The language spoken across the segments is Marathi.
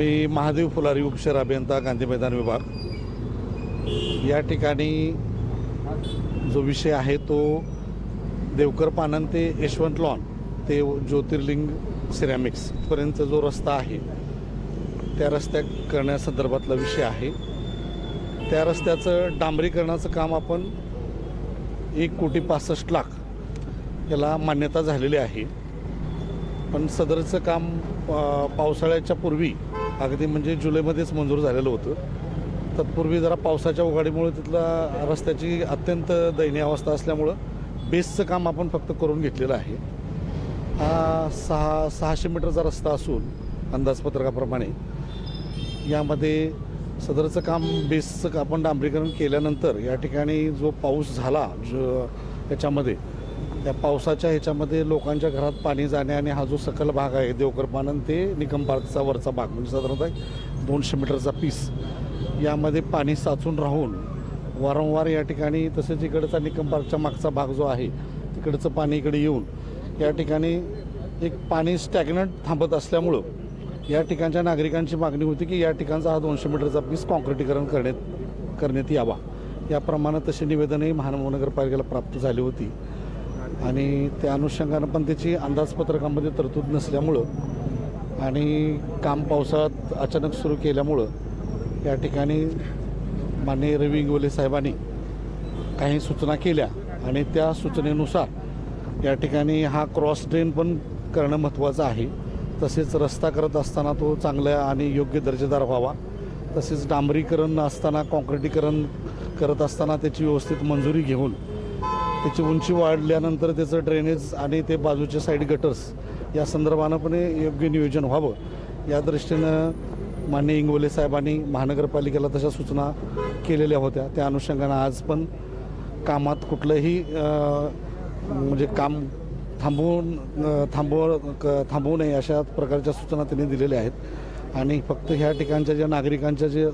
मी महादेव फुलारी उपशहर अभियंता गांधी मैदान विभाग. या ठिकाणी जो विषय आहे तो देवकर पानन ते यशवंत लॉन ते ज्योतिर्लिंग सिरॅमिक्स इथपर्यंत जो रस्ता आहे त्या रस्त्या करण्यासंदर्भातला विषय आहे. त्या रस्त्याचं डांबरीकरणाचं काम आपण एक कोटी पासष्ट लाख याला मान्यता झालेली आहे. पण सदरचं काम पावसाळ्याच्या पूर्वी अगदी म्हणजे जुलैमध्येच मंजूर झालेलं होतं. तत्पूर्वी जरा पावसाच्या उघाडीमुळे तिथला रस्त्याची अत्यंत दयनीय अवस्था असल्यामुळं बेसचं काम आपण फक्त करून घेतलेलं आहे. हा सहा सहाशे मीटरचा रस्ता असून अंदाजपत्रकाप्रमाणे यामध्ये सदरचं काम बेसचं आपण डांबरीकरण केल्यानंतर या ठिकाणी जो पाऊस झाला ज याच्यामध्ये त्या पावसाच्या ह्याच्यामध्ये लोकांच्या घरात पाणी जाणे आणि हा जो सकल भाग आहे देवकरपानन ते निकम पार्कचा वरचा भाग म्हणजे साधारणतः दोनशे मीटरचा पीस यामध्ये पाणी साचून राहून वारंवार या ठिकाणी तसेच इकडचा निकम पार्कच्या मागचा भाग जो आहे तिकडचं पाणी इकडे येऊन या ठिकाणी एक पाणी स्टॅग्नंट थांबत असल्यामुळं या ठिकाणच्या नागरिकांची मागणी होती की या ठिकाणचा हा दोनशे मीटरचा पीस कॉन्क्रिटीकरण करण्यात करण्यात यावा. याप्रमाणे तशी निवेदनही महानगरपालिकेला प्राप्त झाली होती. आणि त्या अनुषंगानं पण त्याची अंदाजपत्रकामध्ये तरतूद नसल्यामुळं आणि काम पावसाळ्यात अचानक सुरू केल्यामुळं या ठिकाणी माननीय रवी इंगोले साहेबांनी काही सूचना केल्या आणि त्या सूचनेनुसार या ठिकाणी हा क्रॉस ड्रेन पण करणं महत्त्वाचं आहे. तसेच रस्ता करत असताना तो चांगला आणि योग्य दर्जेदार व्हावा. तसेच डांबरीकरण असताना कॉन्क्रिटीकरण करत असताना त्याची व्यवस्थित मंजुरी घेऊन त्याची उंची वाढल्यानंतर त्याचं ड्रेनेज आणि ते बाजूचे साईड गटर्स या संदर्भानं पण योग्य नियोजन व्हावं. या दृष्टीनं माननीय इंगोले साहेबांनी महानगरपालिकेला तशा सूचना केलेल्या होत्या. त्या अनुषंगानं आज पण कामात कुठलंही म्हणजे काम थांबवून थांबव क- थांबवू नये अशा प्रकारच्या सूचना त्यांनी दिलेल्या आहेत. आणि फक्त ह्या ठिकाणच्या ज्या नागरिकांच्या जे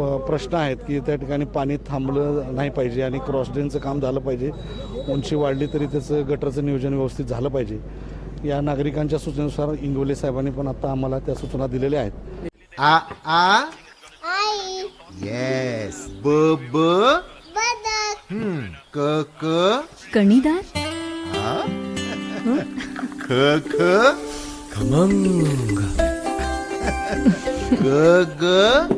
प्रश्न आहेत की त्या ठिकाणी पाणी थांबलं नाही पाहिजे आणि क्रॉस ड्रेनचं काम झालं पाहिजे. उंची वाढली तरी त्याचं गटरचं नियोजन व्यवस्थित झालं पाहिजे. या नागरिकांच्या सूचनेनुसार इंगोले साहेबांनी पण आता आम्हाला त्या सूचना दिलेल्या आहेत. आ आ? आई. येस ब ब? बदक. हम्म, क क? कणीदार? ख ख? खमंग. ग ग?